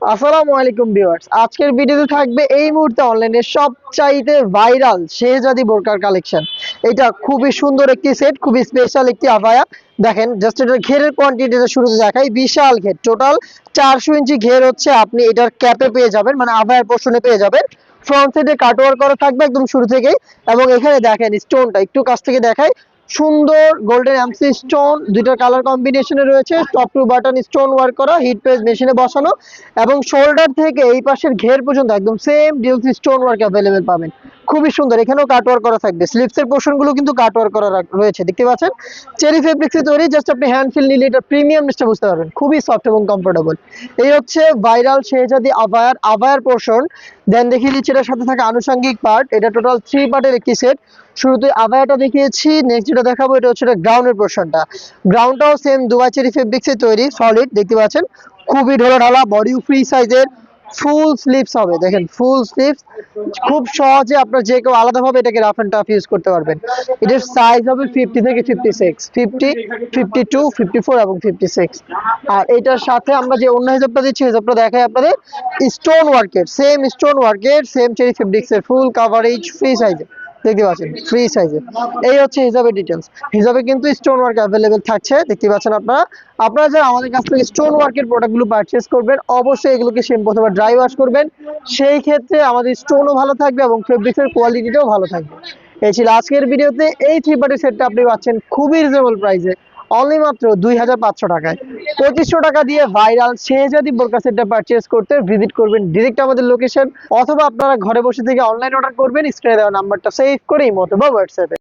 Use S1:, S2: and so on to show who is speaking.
S1: আসসালামু আলাইকুম ভিউয়ার্স। আজকের ভিডিওতে থাকবে এই মুহূর্তে অনলাইনে সবচাইতে ভাইরাল শেহজাদি বোরকার কালেকশন। এটা খুবই সুন্দর একটি সেট, খুবই স্পেশাল একটি দেখেন জাস্ট এটার ঘেরের কোয়ান্টিটিটা শুরুতে দেখাই, বিশাল ঘের। টোটাল চারশো ইঞ্চি ঘের হচ্ছে আপনি এটার ক্যাপে পেয়ে যাবেন মানে আবায়ার পোর্শনে পেয়ে যাবেন। ফ্রন্ট সাইডে কাটওয়ার করা থাকবে একদম শুরু থেকেই। এবং এখানে দেখেন স্টোনটা একটু কাছ থেকে দেখাই। সুন্দর গোল্ডেন এমসি স্টোন দুইটার কালার কম্বিনেশনে রয়েছে top to button stone work করা হিট প্রেস মেশিনে বসানো, এবং শোল্ডার থেকে এই পাশের ঘের পর্যন্ত একদম সেম ডিলসি স্টোন ওয়ার্ক অ্যাভেলেবেল পাবেন। খুবই সুন্দর। এখানেও কাটওয়ার্ক করা থাকবে। স্লিপসের পোর্শনগুলো কিন্তু কাটওয়ার্ক করা রয়েছে, দেখতে পাচ্ছেন? চেরি ফেব্রিক্সে তৈরি জাস্ট আপনি হ্যান্ড ফিল নিলে এটা প্রিমিয়ামনেসটা বুঝতে পারবেন। খুবই সফট এবং কমফোর্টেবল এই হচ্ছে ভাইরাল শেহজাদি আবায়ার আবায়ার পোর্শন দেন দেখিয়ে দিচ্ছি, এটার সাথে থাকা আনুষঙ্গিক পার্ট এটা টোটাল থ্রি পার্টের একটি সেট শুরুতে আবায়াটা দেখিয়েছি নেক্সট যেটা দেখাবো, এটা হচ্ছে গ্রাউন্ডের পোর্শনটা গ্রাউন্ডটাও সেম দুবাই চেরি ফেব্রিক্সে তৈরি সলিড দেখতে পাচ্ছেন? খুবই ঢোলা ঢালা বডি ফ্রি সাইজের ফুল স্লিপস হবে, দেখেন ফুল স্লিপস খুব সহজে আপনার যে কেউ আলাদাভাবে এটাকে রাফ এন্ড টাফ ইউজ করতে পারবেন। এটার সাইজ হবে ফিফটি থেকে fifty six fifty fifty two fifty four এবং ফিফটি সিক্স আর এটার সাথে আমরা যে অন্য হিসাবটা দিচ্ছি, হিসাবটা দেখাই আপনাদের স্টোন ওয়ার্কের সেম স্টোন ওয়ার্কের সেম চেরি ফেব্রিক্সের ফুল কাভারেজ ফ্রি সাইজে দেখতে পাচ্ছেন ফ্রি সাইজে এই হচ্ছে হিসাবে ডিটেলস হিসাবে কিন্তু স্টোন ওয়ার্ক অ্যাভেলেবেল থাকছে, দেখতে পাচ্ছেন আপনারা। আপনারা যারা আমাদের কাছ থেকে স্টোন ওয়ার্কের প্রোডাক্টগুলো পারচেস করবেন, অবশ্যই এগুলোকে সেম প্রথম ড্রাই ওয়াশ করবেন। সেই ক্ষেত্রে আমাদের স্টোনও ভালো থাকবে এবং ফেব্রিক্সের কোয়ালিটিটাও ভালো থাকবে। এই ছিল আজকের ভিডিওতে এই থ্রি পার্টি সেটটা আপনি পাচ্ছেন খুবই রিজনেবল প্রাইসে অনলি মাত্র দুই হাজার পাঁচশো টাকায়। পঁচিশশো টাকা দিয়ে ভাইরাল সে যদি বোরকা সেটটা পারচেস করতে ভিজিট করবেন ডিরেক্ট আমাদের লোকেশন অথবা আপনারা ঘরে বসে থেকে অনলাইন অর্ডার করবেন, স্ক্রিনে দেওয়া নাম্বারটা সেভ করে ইমো অথবা হোয়াটসঅ্যাপে